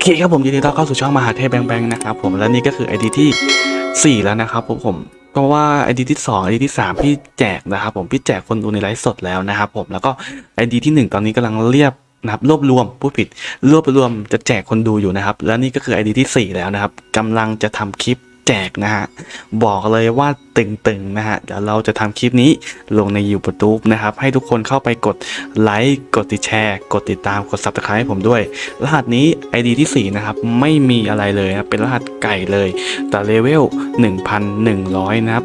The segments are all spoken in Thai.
เคครับผมยินดีต้อนรับเข้าสู่ช่องมหาเทพแบงแบงนะครับผมและนี่ก็คือไอดีที่ 4 แล้วนะครับผมผมเพราะว่าไอดีที่2ไอดีที่ 3 พี่แจกนะครับผมพี่แจกคนดูในไลฟ์สดแล้วนะครับผมแล้วก็ไอดีที่ 1 ตอนนี้กำลังเรียบนะครับรวบรวมผู้ผิดรวบรวมจะแจกคนดูอยู่นะครับ และนี่ก็คือไอดีที่ 4 แล้วนะครับกำลังจะทำคลิปแจกนะฮะบอกเลยว่า ตึงๆนะฮะเดี๋ยวเราจะทำคลิปนี้ลงใน YouTube นะครับ ให้ทุกคนเข้าไปกดไลค์กดติดแชร์ กดติดตามกด Subscribe ให้ผมด้วย รหัสนี้ ID ที่ 4 นะครับ ไม่มีอะไรเลยนะเป็นรหัสไก่เลย แต่เลเวล 1,100 นะครับ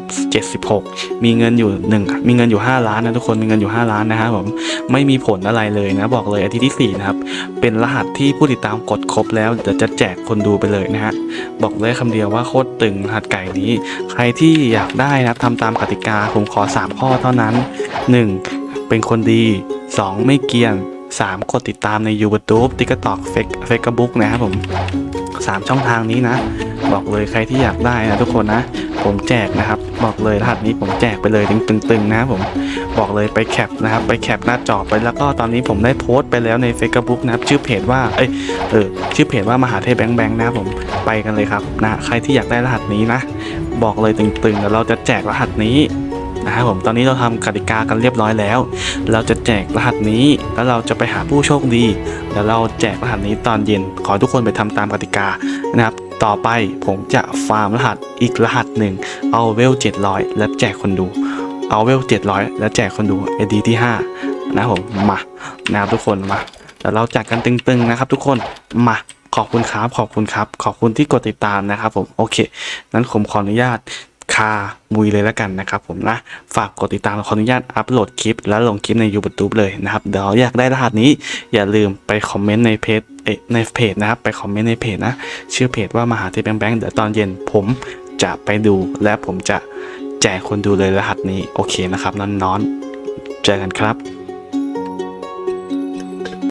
76 มีเงินอยู่1มีเงินอยู่ 5 ล้านนะทุกคนมีเงินอยู่ 5 ล้านนะครับผมไม่มีผลอะไรเลยนะบอกเลย ID ที่ 4 นะครับ เป็นรหัสที่ผู้ติดตามกดครบแล้วเดี๋ยวจะแจกคนดูไปเลยนะฮะบอกเลยคำเดียวว่าโคตรตึงรหัสไก่นี้ ใครที่อยากได้นะครับทำตามกติกาผมขอ 3 ข้อเท่านั้น 1. เป็นคนดี 2. ไม่เกียน 3. กดติดตามใน YouTube TikTok Facebook นะครับผม 3 ช่องทางนี้นะ บอกเลยใครที่อยากได้นะทุกคนนะ ผมแจกนะครับ บอกเลยรหัสนี้ผมแจกไปเลยตึงๆนะผมบอกเลยไปแคปนะครับ ไปแคปหน้าจอไปแล้วก็ตอนนี้ผมได้โพสต์ไปแล้วใน Facebook นะครับ ชื่อเพจว่าเอ้ยเออชื่อเพจว่ามหาเทพแบงค์แบงค์นะผมไปกันเลยครับนะใครที่อยากได้รหัสนี้นะ บอกเลยตึงๆแล้วเราจะแจกรหัสนี้นะครับผมตอนนี้เราทำกติกากันเรียบร้อยแล้ว เราจะแจกรหัสนี้แล้วเราจะไปหาผู้โชคดี แล้วเราแจกรหัสนี้ตอนเย็น ขอทุกคนไปทำตามกติกานะครับ ต่อไปผมจะฟาร์มรหัสอีกรหัสหนึ่งเอาเวล 700 แล้วแจกคนดู เอาเวล 700 แล้วแจกคนดู AD ที่ 5 นะผมมานะครับทุกคนมาแล้วเราจัดกันตึงๆนะครับ ทุกคนมาขอบคุณครับขอบคุณครับ ขอบคุณที่กดติดตามนะครับผมโอเคนั้นผมขออนุญาต คามุยเลยแล้วกันนะครับผมนะ ฝากกดติดตามขออนุญาตอัปโหลดคลิป และลงคลิปใน YouTube เลยนะครับ เดี๋ยวอยากได้รหัสนี้อย่าลืมไปคอมเมนต์ในเพจเอในเพจนะครับ ไปคอมเมนต์ในเพจนะ ชื่อเพจว่ามหาเทพแบงค์แบงค์เดี๋ยวตอนเย็นผมจะไปดู และผมจะแจกคนดูเลยรหัสนี้โอเคนะครับนอนๆเจอกันครับ